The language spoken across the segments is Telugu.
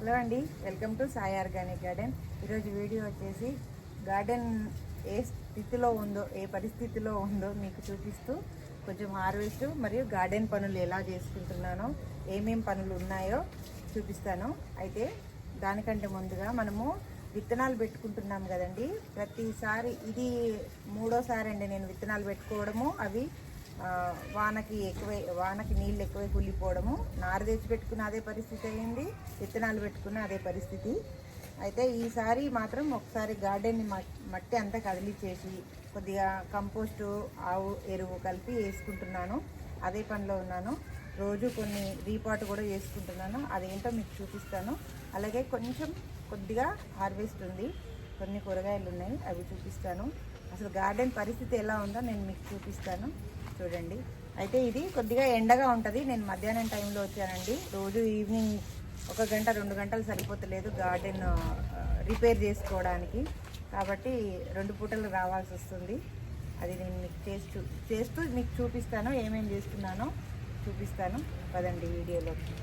హలో అండి welcome to Sai organic garden. ఈరోజు వీడియో వచ్చేసి గార్డెన్ ఏ స్థితిలో ఉందో ఏ పరిస్థితిలో ఉందో మీకు చూపిస్తూ కొంచెం హార్వెస్ట్ మరియు గార్డెన్ పనులు ఎలా చేసుకుంటున్నానో ఏమేం పనులు ఉన్నాయో చూపిస్తాను. అయితే దానికంటే ముందుగా మనము విత్తనాలు పెట్టుకుంటున్నాం కదండి. ప్రతిసారి ఇది మూడోసారి అండి నేను విత్తనాలు పెట్టుకోవడము. అవి వానకి ఎక్కువై వానకి నీళ్ళు ఎక్కువై కుళ్ళిపోవడము. నారు తెచ్చి పెట్టుకున్న అదే పరిస్థితి అయింది విత్తనాలు పెట్టుకున్న అదే పరిస్థితి. అయితే ఈసారి మాత్రం ఒకసారి గార్డెన్ని మట్టి అంతా కదిలిచ్చేసి కొద్దిగా కంపోస్టు ఆవు ఎరువు కలిపి వేసుకుంటున్నాను. అదే పనిలో ఉన్నాను. రోజు కొన్ని రీపాట్ కూడా చేసుకుంటున్నాను. అదేంటో మీకు చూపిస్తాను. అలాగే కొంచెం కొద్దిగా హార్వెస్ట్ ఉంది. కొన్ని కూరగాయలు ఉన్నాయి అవి చూపిస్తాను. అసలు గార్డెన్ పరిస్థితి ఎలా ఉందో నేను మీకు చూపిస్తాను. చూడండి. అయితే ఇది కొద్దిగా ఎండగా ఉంటుంది. నేను మధ్యాహ్నం టైంలో వచ్చానండి. రోజు ఈవినింగ్ ఒక గంట రెండు గంటలు సరిపోతలేదు గార్డెన్ రిపేర్ చేసుకోవడానికి. కాబట్టి రెండు పూటలు రావాల్సి వస్తుంది. అది నేను మీకు చేస్తూ చేస్తూ మీకు చూపిస్తాను. ఏమేమి చేస్తున్నానో చూపిస్తాను. పదండి వీడియోలోకి.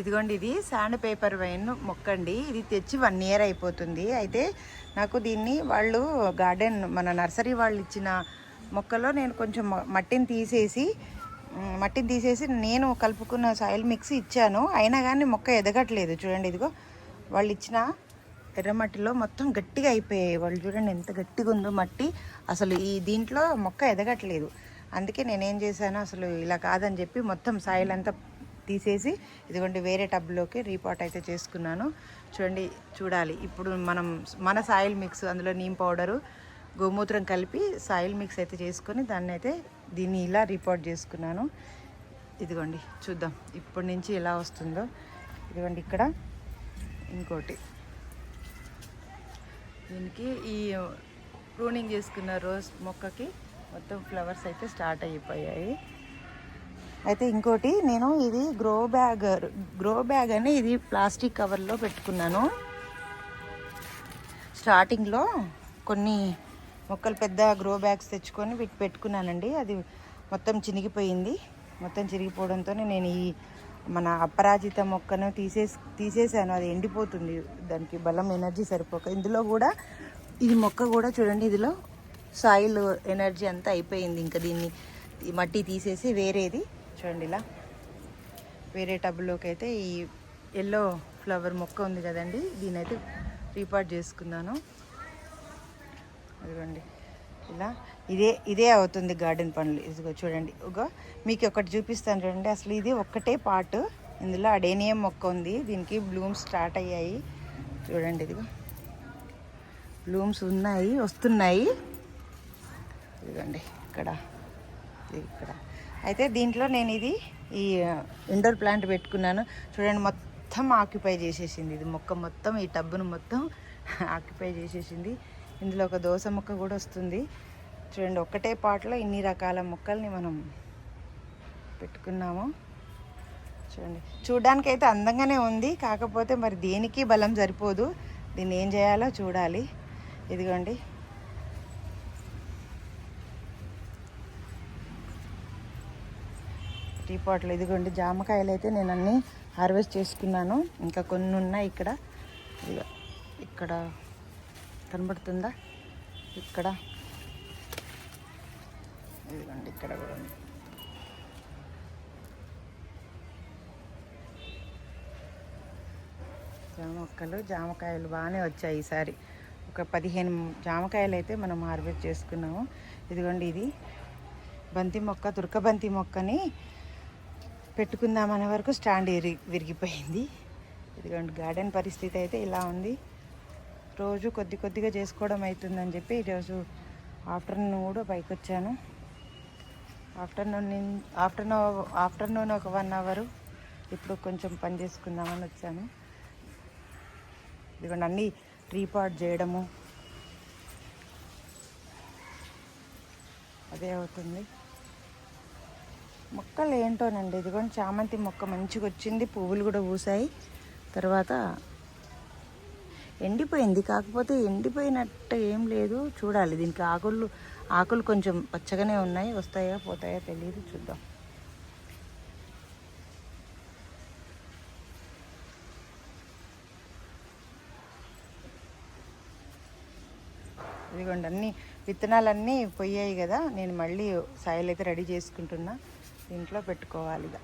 ఇదిగోండి ఇది శాండ్ పేపర్ వైన్ మొక్కండి. ఇది తెచ్చి వన్ ఇయర్ అయిపోతుంది. అయితే నాకు దీన్ని వాళ్ళు గార్డెన్ మన నర్సరీ వాళ్ళు ఇచ్చిన మొక్కలో నేను కొంచెం మట్టిని తీసేసి మట్టిని తీసేసి నేను కలుపుకున్న సాయిల్ మిక్స్ ఇచ్చాను. అయినా కానీ మొక్క ఎదగట్లేదు. చూడండి ఇదిగో వాళ్ళు ఇచ్చిన ఎర్రమట్టిలో మొత్తం గట్టిగా అయిపోయాయి. వాళ్ళు చూడండి ఎంత గట్టిగా ఉందో మట్టి. అసలు ఈ దీంట్లో మొక్క ఎదగట్లేదు. అందుకే నేనేం చేశాను అసలు ఇలా కాదని చెప్పి మొత్తం సాయిల్ అంతా తీసేసి ఇదిగోండి వేరే టబ్లోకి రీపాట్ అయితే చేసుకున్నాను. చూడండి చూడాలి. ఇప్పుడు మనం మన సాయిల్ మిక్స్ అందులో నీమ్ పౌడరు గోమూత్రం కలిపి సాయిల్ మిక్స్ అయితే చేసుకొని దాన్ని అయితే దీన్ని ఇలా రిపోర్ట్ చేసుకున్నాను. ఇదిగోండి చూద్దాం ఇప్పటి నుంచి ఎలా వస్తుందో. ఇదిగోండి ఇక్కడ ఇంకోటి. దీనికి ఈ ప్రూనింగ్ చేసుకున్న రోజ్ మొక్కకి మొత్తం ఫ్లవర్స్ అయితే స్టార్ట్ అయిపోయాయి. అయితే ఇంకోటి నేను ఇది గ్రో బ్యాగ్ గ్రో బ్యాగ్ అని ఇది ప్లాస్టిక్ కవర్లో పెట్టుకున్నాను. స్టార్టింగ్లో కొన్ని మొక్కలు పెద్ద గ్రో బ్యాగ్స్ తెచ్చుకొని వీటి పెట్టుకున్నానండి. అది మొత్తం చినిగిపోయింది. మొత్తం చిరిగిపోవడంతో నేను ఈ మన అపరాజిత మొక్కను తీసేసి తీసేసాను. అది ఎండిపోతుంది. దానికి బలం ఎనర్జీ సరిపోక ఇందులో కూడా ఇది మొక్క కూడా చూడండి ఇదిలో సాయిల్ ఎనర్జీ అంతా అయిపోయింది. ఇంకా దీన్ని మట్టి తీసేసి వేరేది చూడండి ఇలా. వేరే టబ్లోకి అయితే ఈ ఎల్లో ఫ్లవర్ మొక్క ఉంది కదండి దీనైతే రీపార్ట్ చేసుకున్నాను అదిగోండి. ఇలా ఇదే ఇదే అవుతుంది గార్డెన్ పనులు. ఇదిగో చూడండి. ఒక మీకు ఒకటి చూపిస్తాను చూడండి. అసలు ఇది ఒక్కటే పార్ట్ ఇందులో అడేనియం మొక్క ఉంది. దీనికి బ్లూమ్స్ స్టార్ట్ అయ్యాయి. చూడండి ఇదిగో. బ్లూమ్స్ ఉన్నాయి వస్తున్నాయి. ఇదిగోండి. ఇక్కడ. ఇది ఇక్కడ. అయితే దీంట్లో నేను ఇది ఈ ఇండోర్ ప్లాంట్ పెట్టుకున్నాను. చూడండి మొత్తం ఆక్యుపై చేసేసింది ఇది. మొక్క మొత్తం ఈ టబ్బును మొత్తం ఆక్యుపై చేసేసింది. ఇందులో ఒక దోస మొక్క కూడా వస్తుంది. చూడండి ఒక్కటే పాటలో ఇన్ని రకాల మొక్కల్ని మనం పెట్టుకున్నాము. చూడండి చూడ్డానికి అయితే అందంగానే ఉంది. కాకపోతే మరి దేనికి బలం సరిపోదు. దీన్ని ఏం చేయాలో చూడాలి. ఇదిగోండి టీ పాట్లు. ఇదిగోండి జామకాయలు అయితే నేను అన్నీ హార్వెస్ట్ చేసుకున్నాను. ఇంకా కొన్ని ఉన్నాయి ఇక్కడ. ఇదిగో ఇక్కడ కనబడుతుందా? ఇక్కడ. ఇదిగోండి ఇక్కడ కూడా ఉంది. జామ మొక్కలు జామకాయలు బాగానే వచ్చాయి ఈసారి. ఒక పదిహేను జామకాయలు అయితే మనం హార్వెస్ట్ చేసుకున్నాము. ఇదిగోండి ఇది బంతి మొక్క తురకబంతి మొక్కని పెట్టుకుందామనే వరకు స్టాండ్ విరి విరిగిపోయింది. ఇదిగోండి గార్డెన్ పరిస్థితి అయితే ఇలా ఉంది. రోజు కొద్ది కొద్దిగా చేసుకోవడం అవుతుందని చెప్పి ఈరోజు ఆఫ్టర్నూన్ కూడా పైకి వచ్చాను ఆఫ్టర్నూన్ ఆఫ్టర్నూన్ ఆఫ్టర్నూన్ ఒక వన్ అవరు ఇప్పుడు కొంచెం పని చేసుకుందామని వచ్చాను. ఇదిగోండి అన్నీ రీపాట్ చేయడము. అదే అవుతుంది. మొక్కలు ఏంటోనండి? ఇదిగోండి చామంతి మొక్క మంచిగా వచ్చింది పువ్వులు కూడా పూసాయి తర్వాత ఎండిపోయింది కాకపోతే ఎండిపోయినట్టు ఏం లేదు. చూడాలి దీనికి ఆకులు ఆకులు కొంచెం పచ్చగానే ఉన్నాయి. వస్తాయా పోతాయా తెలియదు చూద్దాం. ఇదిగోండి అన్నీ విత్తనాలన్నీ పోయాయి కదా. నేను మళ్ళీ సాయిల్ అయితే రెడీ చేసుకుంటున్నా. దీంట్లో పెట్టుకోవాలి ఇక.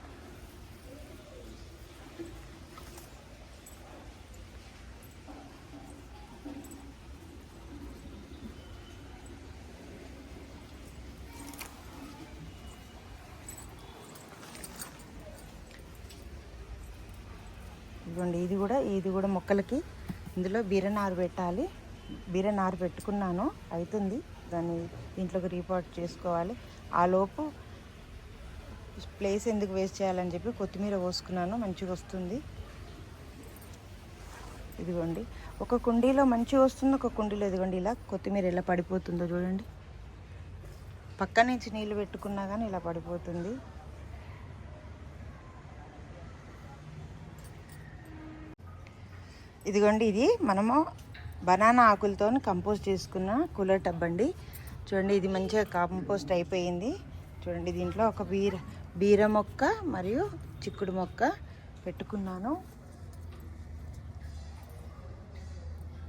ఇదిగోండి ఇది కూడా ఇది కూడా మొక్కలకి ఇందులో బీరనారు పెట్టాలి. బీరనారు పెట్టుకున్నాను అవుతుంది దాన్ని దీంట్లోకి రీపాట్ చేసుకోవాలి. ఆ లోపు ప్లేస్ ఎందుకు వేస్ట్ చేయాలని చెప్పి కొత్తిమీర పోసుకున్నాను మంచిగా వస్తుంది. ఇదిగోండి. ఒక కుండీలో మంచిగా వస్తుంది ఒక కుండీలో ఇదిగోండి ఇలా కొత్తిమీర ఎలా పడిపోతుందో చూడండి. పక్క నుంచి నీళ్ళు పెట్టుకున్నా కానీ ఇలా పడిపోతుంది. ఇదిగోండి ఇది మనము బనానా ఆకులతో కంపోస్ట్ చేసుకున్న కూలర్ టబ్ అండి. చూడండి ఇది మంచిగా కంపోస్ట్ అయిపోయింది. చూడండి దీంట్లో ఒక బీర బీర మొక్క మరియు చిక్కుడు మొక్క పెట్టుకున్నాను.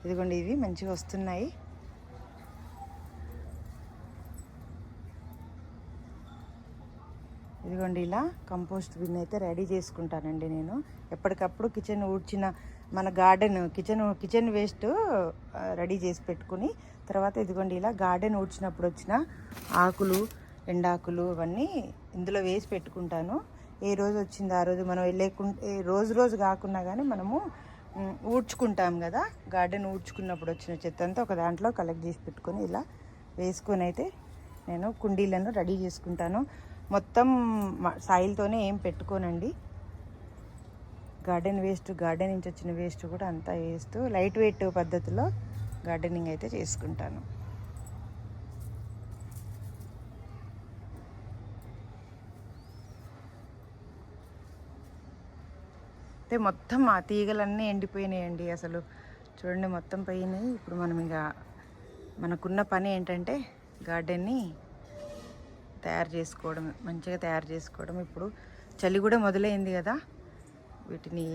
ఇదిగోండి ఇవి మంచిగా వస్తున్నాయి. ఇదిగోండి ఇలా కంపోస్ట్ బిన్ అయితే రెడీ చేసుకుంటానండి నేను. ఎప్పటికప్పుడు కిచెన్ ఊడ్చిన మన garden kitchen kitchen waste ready చేసి పెట్టుకుని తర్వాత ఇదిగోండి ఇలా గార్డెన్ ఊడ్చినప్పుడు వచ్చిన ఆకులు ఎండాకులు ఇవన్నీ ఇందులో వేసి పెట్టుకుంటాను. ఏ రోజు వచ్చింది ఆ రోజు మనం వెళ్ళేకుంటే రోజు రోజు కాకున్నా కానీ మనము ఊడ్చుకుంటాం కదా. గార్డెన్ ఊడ్చుకున్నప్పుడు వచ్చిన చెత్త అంతా ఒక దాంట్లో కలెక్ట్ చేసి పెట్టుకొని ఇలా వేసుకొని అయితే నేను కుండీలను రెడీ చేసుకుంటాను. మొత్తం సాయిల్తోనే ఏం పెట్టుకోనండి. గార్డెన్ వేస్ట్ గార్డెన్ నుంచి వచ్చిన వేస్ట్ కూడా అంతా వేస్తూ లైట్ వెయిట్ పద్ధతిలో గార్డెనింగ్ అయితే చేసుకుంటాను. అయితే మొత్తం ఆ తీగలన్నీ ఎండిపోయినాయండి అసలు. చూడండి మొత్తం పోయినాయి. ఇప్పుడు మనం ఇక మనకున్న పని ఏంటంటే గార్డెన్ని తయారు చేసుకోవడం మంచిగా తయారు చేసుకోవడం. ఇప్పుడు చలి కూడా మొదలైంది కదా. వీటిని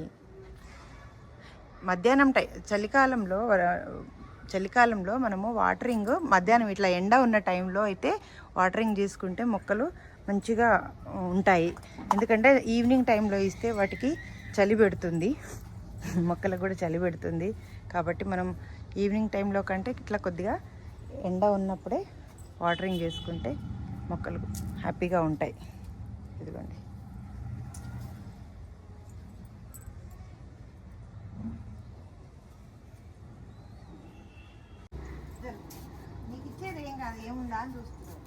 మధ్యాహ్నం టై చలికాలంలో చలికాలంలో మనము వాటరింగ్ మధ్యాహ్నం ఇట్లా ఎండ ఉన్న టైంలో అయితే వాటరింగ్ చేసుకుంటే మొక్కలు మంచిగా ఉంటాయి. ఎందుకంటే ఈవినింగ్ టైంలో ఇస్తే వాటికి చలి పెడుతుంది. మొక్కలకు కూడా చలి పెడుతుంది. కాబట్టి మనం ఈవినింగ్ టైంలో కంటే ఇట్లా కొద్దిగా ఎండ ఉన్నప్పుడే వాటరింగ్ చేసుకుంటే మొక్కలు హ్యాపీగా ఉంటాయి. ఇదిగోండి. నీకు ఇచ్చేది ఏం కాదు ఏముందా అని చూస్తున్నావు.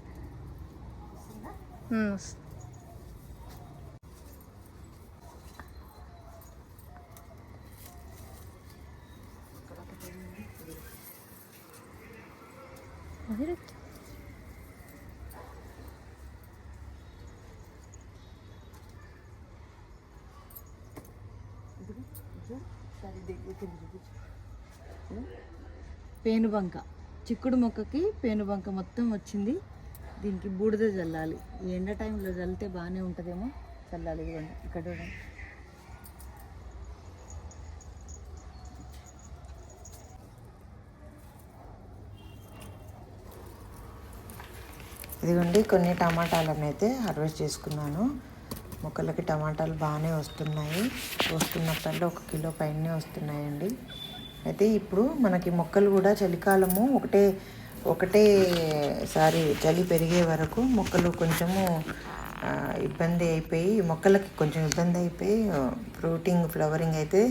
వస్తుందా? ఇక్కడ ఒకటి ఉంది, ఇది. ఇదిగో, పేనుబంక. చిక్కుడు మొక్కకి పేనుబంక మొత్తం వచ్చింది. దీనికి బూడిద చల్లాలి ఈ ఎండ టైంలో చల్లితే బాగానే ఉంటుందేమో? చల్లాలి ఇదిగోండి. ఇక్కడ చూడండి. ఇదిగోండి కొన్ని టమాటాలను అయితే హార్వెస్ట్ చేసుకున్నాను. మొక్కలకి టమాటాలు బాగానే వస్తున్నాయి. వస్తున్నప్పుడల్లా ఒక కిలో పైనే వస్తున్నాయండి. అయితే ఇప్పుడు మనకి మొక్కలు కూడా చలికాలము ఒకటే ఒకటేసారి చలి పెరిగే వరకు మొక్కలు కొంచెము ఇబ్బంది అయిపోయి మొక్కలకి కొంచెం ఇబ్బంది అయిపోయి ఫ్రూటింగ్ ఫ్లవరింగ్ అయితే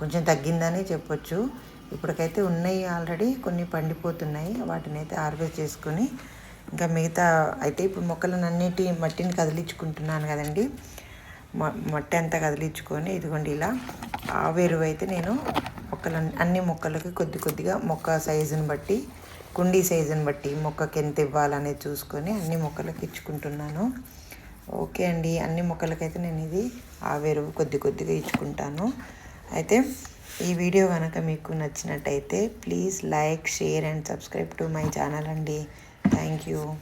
కొంచెం తగ్గిందని చెప్పొచ్చు. ఇప్పటికైతే ఉన్నాయి ఆల్రెడీ కొన్ని పండిపోతున్నాయి. వాటిని అయితే హార్వెస్ట్ చేసుకొని ఇంకా మిగతా అయితే ఇప్పుడు మొక్కలన్నిటి మట్టిని కదిలించుకుంటున్నాను కదండి. మ- మట్టి అంతా కదిలించుకొని ఇదిగోండి ఇలా ఆవేరువు అయితే నేను మొక్కలు అన్ని మొక్కలకి కొద్ది కొద్దిగా మొక్క సైజుని బట్టి కుండీ సైజుని బట్టి మొక్కకి ఎంత ఇవ్వాలనేది చూసుకొని అన్ని మొక్కలకి ఇచ్చుకుంటున్నాను. ఓకే అండి. అన్ని మొక్కలకైతే నేను ఇది ఆవేరు కొద్ది కొద్దిగా ఇచ్చుకుంటాను. అయితే ఈ వీడియో కనుక మీకు నచ్చినట్టయితే please like share and subscribe to my channel అండి. Thank you.